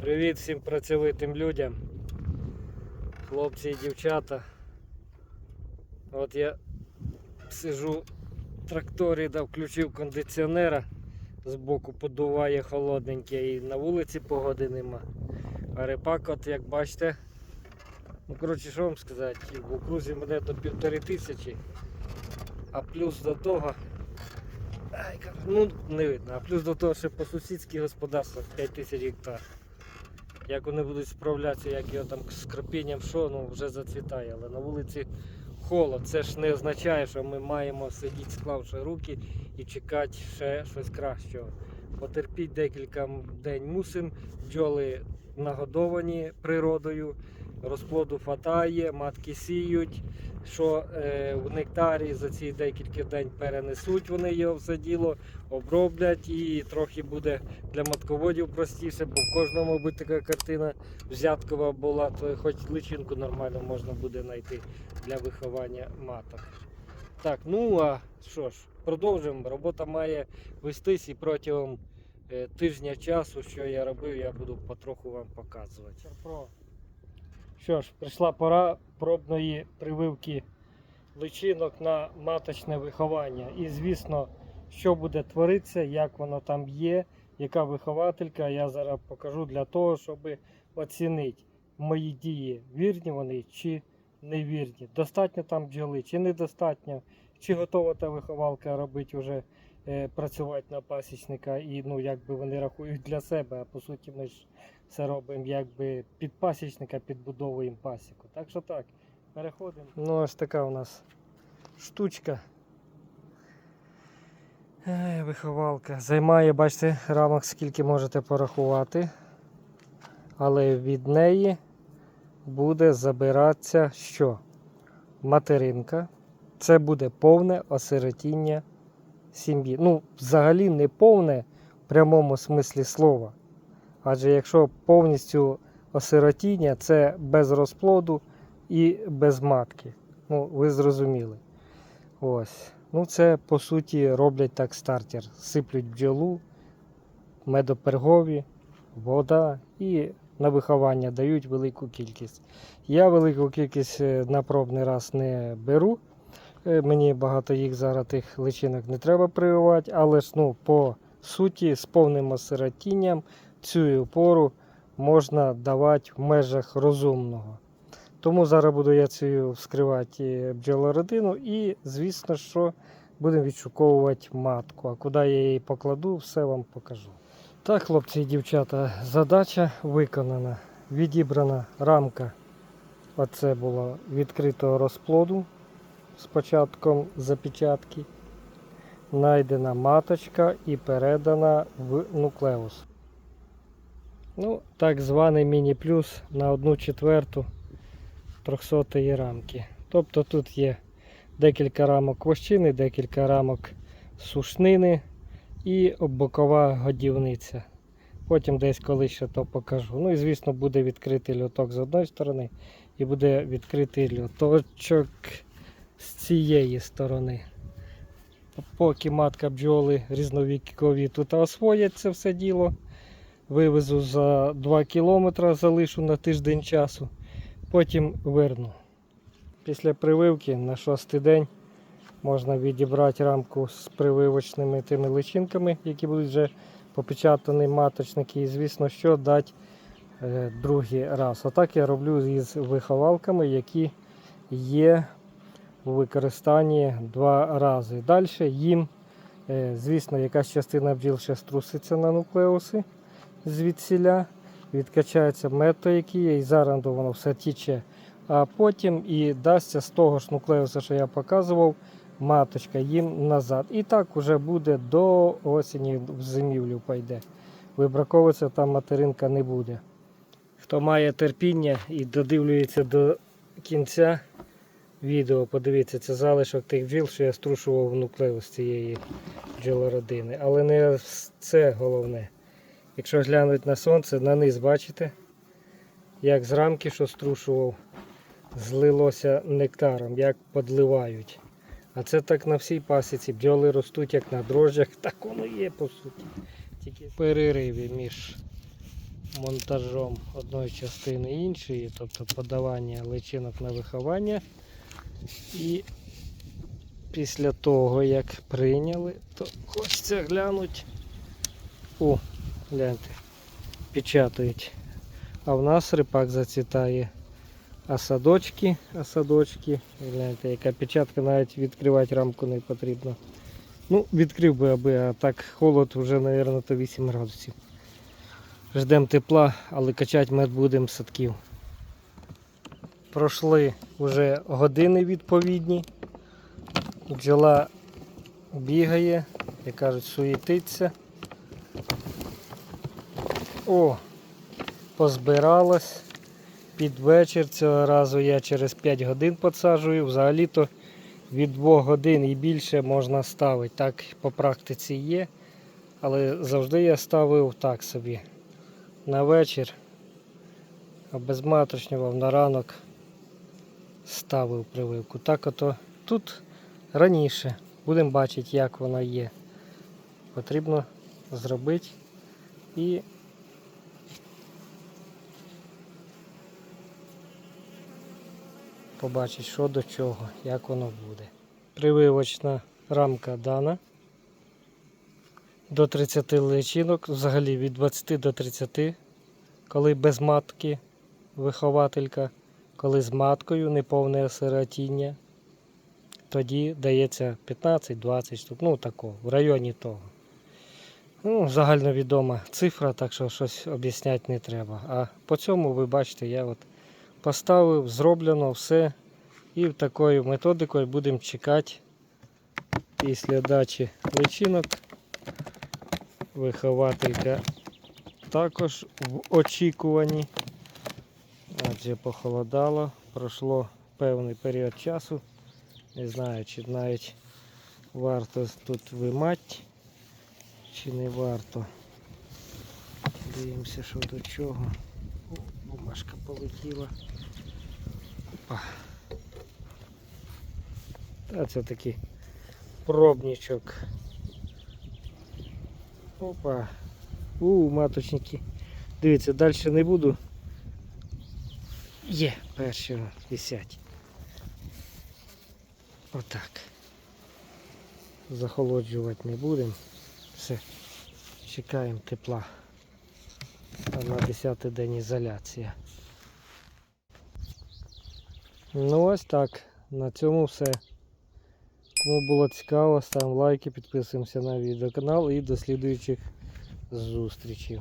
Привіт всім працьовитим людям, хлопці і дівчата. От я сижу в тракторі, да, включив кондиціонера, збоку подуває холодненьке і на вулиці погоди нема. А репак, от як бачите, ну коротше, що вам сказати, в окрузі мене до півтори тисячі, а плюс до того, ну не видно, а плюс до того, що по сусідських господарствах 5 тисяч гектар. Як вони будуть справлятися, як його там з кропінням, що ну вже зацвітає, але на вулиці холод. Це ж не означає, що ми маємо сидіти, склавши руки і чекати ще щось кращого. Потерпіть декілька день мусимо, бджоли нагодовані природою, розплоду фатає, матки сіють, що е, в нектарі за ці декілька день перенесуть вони його все діло, оброблять і трохи буде для матководів простіше, бо в кожному, мабуть, така картина взяткова була, то хоч личинку нормально можна буде знайти для виховання маток. Так, ну а що ж, продовжуємо. Робота має вестись і протягом е, тижня часу, що я робив, я буду потроху вам показувати. Що ж, прийшла пора пробної прививки личинок на маточне виховання. І звісно, що буде творитися, як воно там є, яка вихователька, я зараз покажу для того, щоб оцінити мої дії, вірні вони чи невірні. Достатньо там бджоли, чи недостатньо, чи готова та виховалка робити вже працювати на пасічника і ну, якби вони рахують для себе, а по суті ми ж це робимо якби під пасічника, підбудовуємо пасіку. Так що так, переходимо. Ну ось така у нас штучка. Е, Виховалка. Займає, бачите, рамок скільки можете порахувати. Але від неї буде забиратися що? Материнка. Це буде повне осиротіння сім'ї. Ну, взагалі не повне в прямому смислі слова. Адже якщо повністю осиротіння, це без розплоду і без матки. Ну, ви зрозуміли. Ось. Ну, це по суті роблять так стартер. Сиплють бджолу, медопергові, вода і на виховання дають велику кількість. Я велику кількість е, на пробний раз не беру. Е, Мені багато їх зараз тих личинок не треба прививати, але ж ну, по суті з повним осиротінням цю пору можна давати в межах розумного. Тому зараз буду я цю вскривати бджолородину і, звісно, що будемо відшуковувати матку. А куди я її покладу, все вам покажу. Так, хлопці і дівчата, задача виконана. Відібрана рамка. Оце було відкритого розплоду з початком запечатки. Найдена маточка і передана в нуклеус. Ну, так званий міні-плюс на 1 четверту 300 рамки. Тобто тут є декілька рамок вощини, декілька рамок сушнини і бокова годівниця. Потім десь коли ще то покажу. Ну і звісно буде відкритий льоток з одної сторони і буде відкритий льоточок з цієї сторони. Поки матка бджоли різновікові тут освоять це все діло. Вивезу за 2 кілометри, залишу на тиждень часу, потім верну. Після прививки на шостий день можна відібрати рамку з прививочними тими личинками, які будуть вже попечатані маточники. І звісно, що дати е, другий раз. Отак я роблю із виховалками, які є у використанні два рази. Далі їм, е, звісно, якась частина бджіл ще струситься на нуклеуси звідсіля, відкачається мед, той, який є, і зараз воно все тіче. А потім і дасться з того ж нуклеуса, що я показував, маточка їм назад. І так уже буде до осені в зимівлю пойде. Вибраковуватися там материнка не буде. Хто має терпіння і додивлюється до кінця відео, подивіться, це залишок тих бджіл, що я струшував в нуклеус цієї бджолородини. Але не це головне. Якщо глянути на сонце, на низ бачите, як з рамки, що струшував, злилося нектаром, як подливають. А це так на всій пасіці. Бджоли ростуть як на дрожжах, так воно є по суті. Тільки в перериві між монтажом одної частини іншої, тобто подавання личинок на виховання. І після того, як прийняли, то хочеться глянути. О, гляньте, печатають. А в нас рипак зацвітає. А садочки, а садочки, гляньте, яка печатка навіть відкривати рамку не потрібно. Ну, відкрив би аби, а так холод вже, мабуть, то 8 градусів. Ждемо тепла, але качати мед будемо садків. Пройшли вже години відповідні. Бджола бігає, як кажуть, суєтиться. О, позбиралась. Під вечір цього разу я через 5 годин підсаджую. Взагалі-то від 2 годин і більше можна ставити. Так по практиці є. Але завжди я ставив так собі. На вечір, а без маточнього на ранок ставив прививку. Так ото тут раніше. Будемо бачити, як вона є. Потрібно зробити і побачити, що до чого, як воно буде. Прививочна рамка дана. До 30 личинок, взагалі від 20 до 30, коли без матки вихователька, коли з маткою неповне осиротіння, тоді дається 15-20 штук, ну такого, в районі того. Ну, загальновідома цифра, так що щось об'ясняти не треба. А по цьому ви бачите, я от поставив, зроблено все. І такою методикою будемо чекати після дачі личинок. Вихователька також в очікуванні. Адже похолодало, пройшло певний період часу. Не знаю, чи навіть варто тут вимати, чи не варто. Дивимося, що до чого. О, бумажка полетіла. Опа. Та це такий пробничок. Опа. У, маточники. Дивіться, далі не буду. Є, перші висять. Отак. Захолоджувати не будемо. Все. Чекаємо тепла. А на 10 день ізоляція. Ну ось так. На цьому все. Кому було цікаво, ставимо лайки, підписуємося на відеоканал і до слідуючих зустрічей.